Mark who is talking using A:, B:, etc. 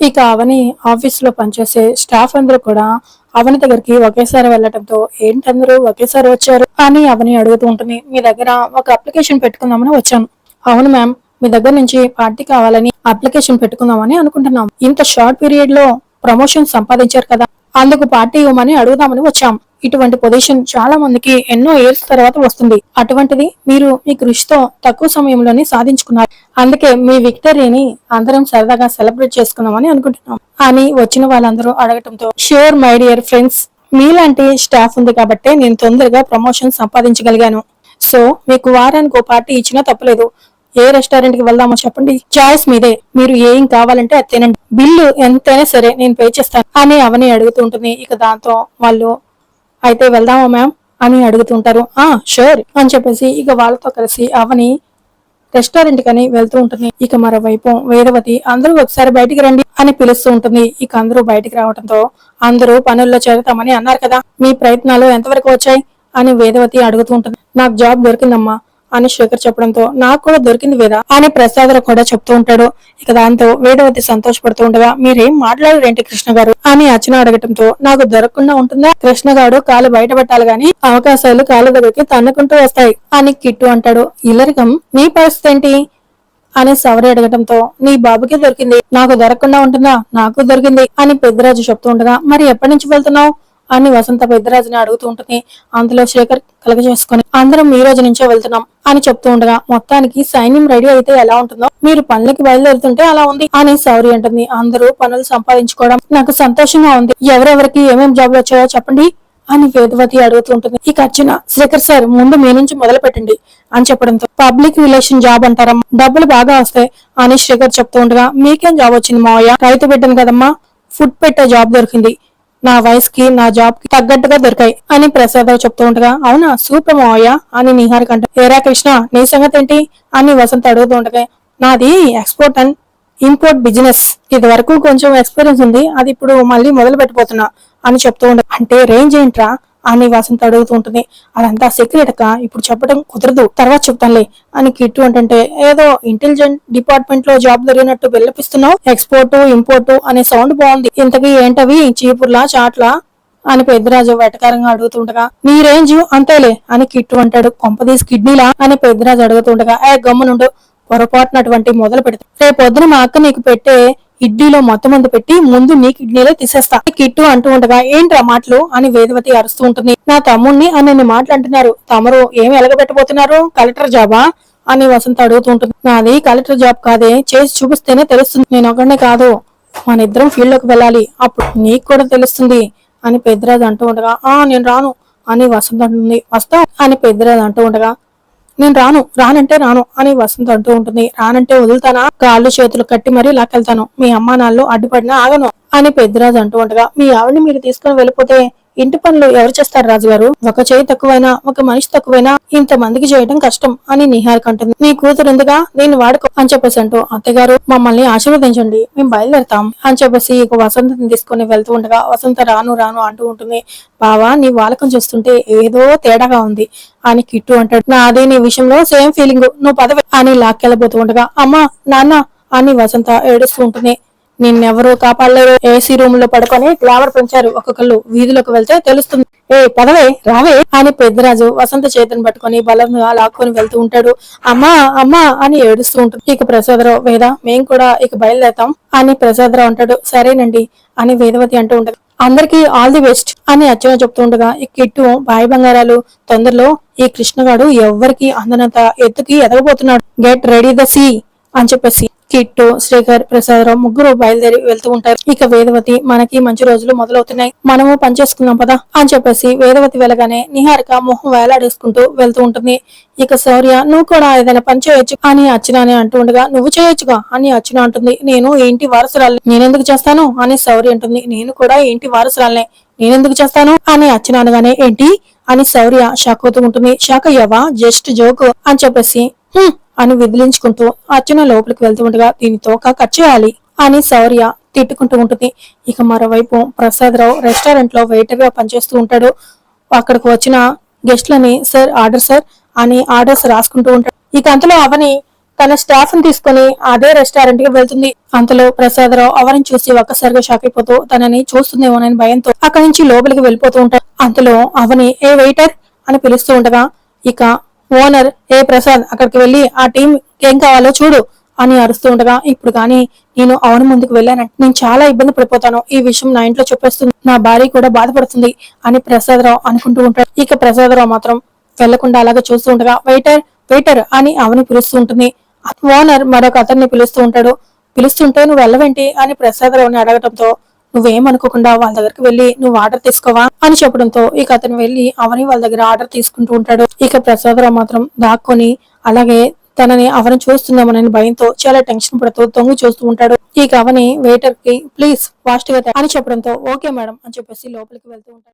A: ఇక అవని ఆఫీస్లో పనిచేసే స్టాఫ్ అందరూ కూడా అవని దగ్గరికి ఒకేసారి వెళ్ళటంతో ఏంటందరూ ఒకేసారి వచ్చారు? అని అవని అడుగుతూ ఉంటుంది. మీ దగ్గర ఒక అప్లికేషన్ పెట్టుకుందామని వచ్చాను. అవును మ్యామ్ మీ దగ్గర నుంచి పార్టీ కావాలని అప్లికేషన్ పెట్టుకుందామని అనుకుంటున్నాం. ఇంత షార్ట్ పీరియడ్లో ప్రమోషన్ సంపాదించారు కదా అందుకు పార్టీ ఇవ్వమని అడుగుదామని వచ్చాం. ఇటువంటి పొజిషన్ చాలా మందికి ఎన్నో ఇయర్స్ తర్వాత వస్తుంది. అటువంటిది మీరు మీ కృషితో తక్కువ సమయంలోనే సాధించుకున్నారు. అందుకే మీ విక్టరీని అందరం సరదాగా సెలబ్రేట్ చేసుకుందామని అనుకుంటున్నాం. అని వచ్చిన వాళ్ళందరూ అడగటంతో షూర్ మై డియర్ ఫ్రెండ్స్ మీలాంటి స్టాఫ్ ఉంది కాబట్టి నేను తొందరగా ప్రమోషన్ సంపాదించగలిగాను. సో మీకు వారానికి ఓ పార్టీ ఇచ్చినా తప్పలేదు. ఏ రెస్టారెంట్కి వెళ్దామో చెప్పండి. చాయిస్ మీదే. మీరు ఏం కావాలంటే అది తినండి. బిల్లు ఎంతైనా సరే నేను పే చేస్తాను. అని అవని అడుగుతూ ఉంటుంది. ఇక దాంతో వాళ్ళు అయితే వెళ్దామా మ్యామ్ అని అడుగుతుంటారు. ఆ షూర్ అని చెప్పేసి ఇక వాళ్ళతో కలిసి అవని రెస్టారెంట్ కని వెళ్తూ ఉంటుంది. ఇక మరోవైపు వేదవతి అందరూ ఒకసారి బయటికి రండి అని పిలుస్తూ ఉంటుంది. ఇక అందరూ బయటికి రావడంతో అందరూ పనుల్లో చేరుతామని అన్నారు కదా. మీ ప్రయత్నాలు ఎంతవరకు వచ్చాయి? అని వేదవతి అడుగుతూ ఉంటుంది. నాకు జాబ్ దొరికిందమ్మా. అని శేఖర్ చెప్పడంతో నాకు కూడా దొరికింది వేద అని ప్రసాదరావు కూడా చెప్తూ ఉంటాడు. ఇక దాంతో వేదవతి సంతోషపడుతూ ఉండగా మీరేం మాట్లాడరేంటి కృష్ణ గారు? అని అర్చన అడగటంతో నాకు దొరకకుండా ఉంటుందా? కృష్ణ గారు కాలు బయట పెట్టాలి గాని అవకాశాలు కాళ్ళ దగ్గరికి తన్నుకుంటూ వస్తాయి అని కిట్టు అంటాడు. ఇల్లరికం? నీ పరిస్థితి ఏంటి? అని సవరి అడగటంతో నీ బాబుకి దొరికింది. నాకు దొరకకుండా ఉంటుందా? నాకు దొరికింది అని పెద్దరాజు చెప్తూ ఉండగా మరి ఎప్పటి నుంచి వెళ్తున్నావు? అని వసంత పెద్దరాజుని అడుగుతూ ఉంటుంది అందులో శేఖర్ కలగజేసుకుని అందరం ఈ రోజు నుంచే వెళ్తున్నాం అని చెప్తూ ఉండగా మొత్తానికి సైన్యం రెడీ అయితే ఎలా ఉంటుందో మీరు పనులకి బయలుదేరుతుంటే అలా ఉంది అని సౌరి అంటుంది. అందరూ పనులు సంపాదించుకోవడం నాకు సంతోషంగా ఉంది. ఎవరెవరికి ఏమేం జాబ్లు వచ్చాయో చెప్పండి అని వేదవతి అడుగుతుంటుంది ఇక వచ్చిన శేఖర్ సార్ ముందు మీ నుంచి మొదలు పెట్టండి అని చెప్పడంతో పబ్లిక్ రిలేషన్ జాబ్ అంటారా డబ్బులు బాగా వస్తాయి అని శేఖర్ చెప్తూ ఉండగా మీకేం జాబ్ వచ్చింది మావయ్య? రైతు బిడ్డను కదమ్మా ఫుడ్ పెట్టే జాబ్ దొరికింది. నా వయసుకి నా జాబ్కి తగ్గట్టుగా దొరికాయి అని ప్రసాదరావు చెప్తూ ఉండగా అవునా సూపర్ మావయ్య అని నిహార్ కంట ఏరా కృష్ణ నీ సంగతి ఏంటి అని వసంత అడుగుతూ ఉండగా నాది ఎక్స్పోర్ట్ అండ్ ఇంపోర్ట్ బిజినెస్ ఇది వరకు కొంచెం ఎక్స్పీరియన్స్ ఉంది. అది ఇప్పుడు మళ్ళీ మొదలు పెట్టబోతున్నా అని చెప్తూ ఉండ అంటే రేంజ్ ఏంట్రా? అని వసంత అడుగుతూ ఉంటుంది. అదంతా సీక్రెట్ కా ఇప్పుడు చెప్పడం కుదరదు. తర్వాత చెప్తానులే. అని కిట్టు అంటుంటే ఏదో ఇంటెలిజెంట్ డిపార్ట్మెంట్లో జాబ్ దొరికినట్టు విల్లపిస్తున్నావు ఎక్స్పోర్ట్ ఇంపోర్ట్ అనే సౌండ్ బాగుంది. ఇంతకీ ఏంటవి? చీపుర్లా చాట్లా? అని పెద్దరాజు వెటకారంగా అడుగుతుండగా నీ రేంజ్ అంతేలే అని కిట్టు అంటాడు. కొంపదీసి కిడ్నీలా? అని పెద్దరాజు అడుగుతుండగా ఏ గమ్మునుండు పొరపాటునటువంటి మొదలు పెడతాడు రేపు పొద్దున మా అక్క నీకు పెట్టే ఇడ్లీలో మొత్తం అందు పెట్టి ముందు నీ కిడ్నీలో తీసేస్తా. కిట్టు అంటూ ఉండగా ఏంట్రా మాటలు? అని వేదవతి అరుస్తూ ఉంటుంది. నా తమ్ముణ్ణి అని మాటలు అంటున్నారు తమరు ఏమి ఎలగబెట్టబోతున్నారు? కలెక్టర్ జాబా? అని వసంత అడుగుతూ ఉంటుంది. నాది కలెక్టర్ జాబ్ కాదే. చేసి చూపిస్తేనే తెలుస్తుంది. నేను ఒకనే కాదు. మన ఇద్దరం ఫీల్డ్లోకి వెళ్ళాలి. అప్పుడు నీకు కూడా తెలుస్తుంది. అని పెద్దరాజు అంటూ ఉండగా ఆ నేను రాను. అని వసంత అంటుంది. వస్తా అని పెద్దరాజు అంటూ ఉండగా నేను రాను రానంటే రాను అని వసంత అంటూ ఉంటుంది. రానంటే వదులుతానా? కాళ్ళు చేతులు కట్టి మరీ లాకెళ్తాను మీ అమ్మా నాళ్ళు అడ్డుపడినా ఆగను అని పెద్దరాజు అంటూ ఉండగా మీ ఆవిడని మీరు తీసుకుని వెళ్ళిపోతే ఇంటి పనులు ఎవరు చేస్తారు రాజుగారు? ఒక చేయి తక్కువైనా ఒక మనిషి తక్కువైనా ఇంత మందికి చేయడం కష్టం అని నిహారిక అంటుంది నీ కూతురు ఎందుగా నేను వాడుకో అని చెప్పేసి అంటూ అత్తగారు మమ్మల్ని ఆశీర్వదించండి. మేము బయలుదేరతాం. అని చెప్పేసి ఇక వసంతని తీసుకుని వెళ్తూ ఉండగా వసంత రాను రాను అంటూ ఉంటుంది. బావా నీ వాలకం చూస్తుంటే ఏదో తేడాగా ఉంది అని కిట్టు అంటాడు. నాదే నీ విషయంలో సేమ్ ఫీలింగ్. నువ్వు పదవి అని లాక్కెళ్ళబోతూ ఉండగా అమ్మా నాన్న అని వసంత ఏడుస్తూ ఉంటుంది. నిన్నెవరూ కాపాడలేరు ఏసీ రూమ్లో పడుకొని గ్లామర్ పెంచారు ఒక్కొక్కళ్ళు. వీధిలోకి వెళ్తే తెలుస్తుంది. ఏ పదవే రావే అని పెద్దరాజు వసంత చేతిని పట్టుకొని బలంగా లాక్కొని వెళ్తూ ఉంటాడు. అమ్మా అమ్మా అని ఏడుస్తూ ఉంటుంది. ఇక ప్రసాదరావు వేద మేం కూడా ఇక బయలుదేరతాం అని ప్రసాదరావు అంటాడు. సరేనండి అని వేదవతి అంటూ ఉంటది. అందరికీ ఆల్ ది బెస్ట్ అని అర్చన చెప్తూ ఉండగా ఈ కిట్టు బాయి బంగారాలు తొందరలో ఈ కృష్ణగాడు ఎవ్వరికి అందనంత ఎత్తుకి ఎదగబోతున్నాడు. గెట్ రెడీ ద సీ అని చెప్పేసి కిట్టు శ్రీకర్ ప్రసాదరావు ముగ్గురు బయలుదేరి వెళ్తూ ఉంటారు. ఇక వేదవతి మనకి మంచి రోజులు మొదలవుతున్నాయి. మనము పనిచేసుకున్నాం పదా అని చెప్పేసి వేదవతి వెళ్ళగానే నిహారిక మొహం వేలాడేసుకుంటూ వెళ్తూ ఉంటుంది. ఇక శౌర్య నువ్వు కూడా ఏదైనా పని చేయొచ్చు అని అర్చన అని అంటూ ఉండగా నువ్వు చేయొచ్చుగా అని అర్చన అంటుంది. నేను ఏంటి వారసురాలు వారసురాలి నేనెందుకు చేస్తాను? అని శౌర్య అంటుంది. నేను కూడా ఏంటి వారసురాలనే? నేనెందుకు చేస్తాను? అని అర్చన అనగానే ఏంటి? అని శౌర్య షాక్ అవుతూ ఉంటుంది. షాక్ అయ్యావా? జస్ట్ జోక్ అని చెప్పేసి "హ్మ్" అని విదిలించుకుంటూ అర్చన లోపలికి వెళ్తూ ఉండగా దీని తోక కట్ చేయాలి అని శౌర్య తిట్టుకుంటూ ఉంటుంది. ఇక మరోవైపు ప్రసాదరావు రెస్టారెంట్లో వెయిటర్గా పనిచేస్తూ ఉంటాడు. అక్కడికి వచ్చిన గెస్ట్లని సార్ ఆర్డర్ సార్ అని ఆర్డర్స్ రాసుకుంటూ ఉంటాడు. ఇక అంతలో అవని తన స్టాఫ్ని తీసుకుని అదే రెస్టారెంట్కి వెళ్తుంది. అంతలో ప్రసాదరావు అవరిని చూసి ఒక్కసారిగా షాక్ అయిపోతూ తనని చూస్తుందేమోనని భయంతో అక్కడి నుంచి లోపలికి వెళ్ళిపోతూ ఉంటాడు. అంతలో అవని ఏ వెయిటర్ అని పిలుస్తూ ఉండగా ఇక ఓనర్ ఏ ప్రసాద్ అక్కడికి వెళ్ళి ఆ టీం ఏం కావాలో చూడు అని అరుస్తూ ఉండగా ఇప్పుడు కానీ నేను అవును ముందుకు వెళ్ళానంటే నేను చాలా ఇబ్బంది పడిపోతాను. ఈ విషయం నా ఇంట్లో చెప్పేస్తుంది. నా భార్య కూడా బాధపడుతుంది అని ప్రసాదరావు అనుకుంటూ ఉంటాడు. ఇక ప్రసాదరావు మాత్రం వెళ్ళకుండా అలాగే చూస్తూ ఉండగా వెయిటర్ వెయిటర్ అని అవని పిలుస్తూ ఉంటుంది. ఓనర్ మరొక అతన్ని పిలుస్తూ ఉంటాడు. పిలుస్తుంటే నువ్వు వెళ్ళవేంటి? అని ప్రసాదరావుని అడగటంతో నువ్వేమనుకోకుండా వాళ్ళ దగ్గరికి వెళ్ళి నువ్వు ఆర్డర్ తీసుకోవా అని చెప్పడంతో ఇక అతను వెళ్ళి అవని వాళ్ళ దగ్గర ఆర్డర్ తీసుకుంటూ ఉంటాడు. ఇక ప్రసాదరావు మాత్రం దాక్కొని అలాగే తనని అవని చూస్తున్నామనని భయంతో చాలా టెన్షన్ పడుతూ తొంగి చూస్తూ ఉంటాడు. ఇక అవని వెయిటర్కి ప్లీజ్ ఫాస్ట్గా అని చెప్పడంతో ఓకే మేడం అని చెప్పేసి లోపలికి వెళ్తూ ఉంటాడు.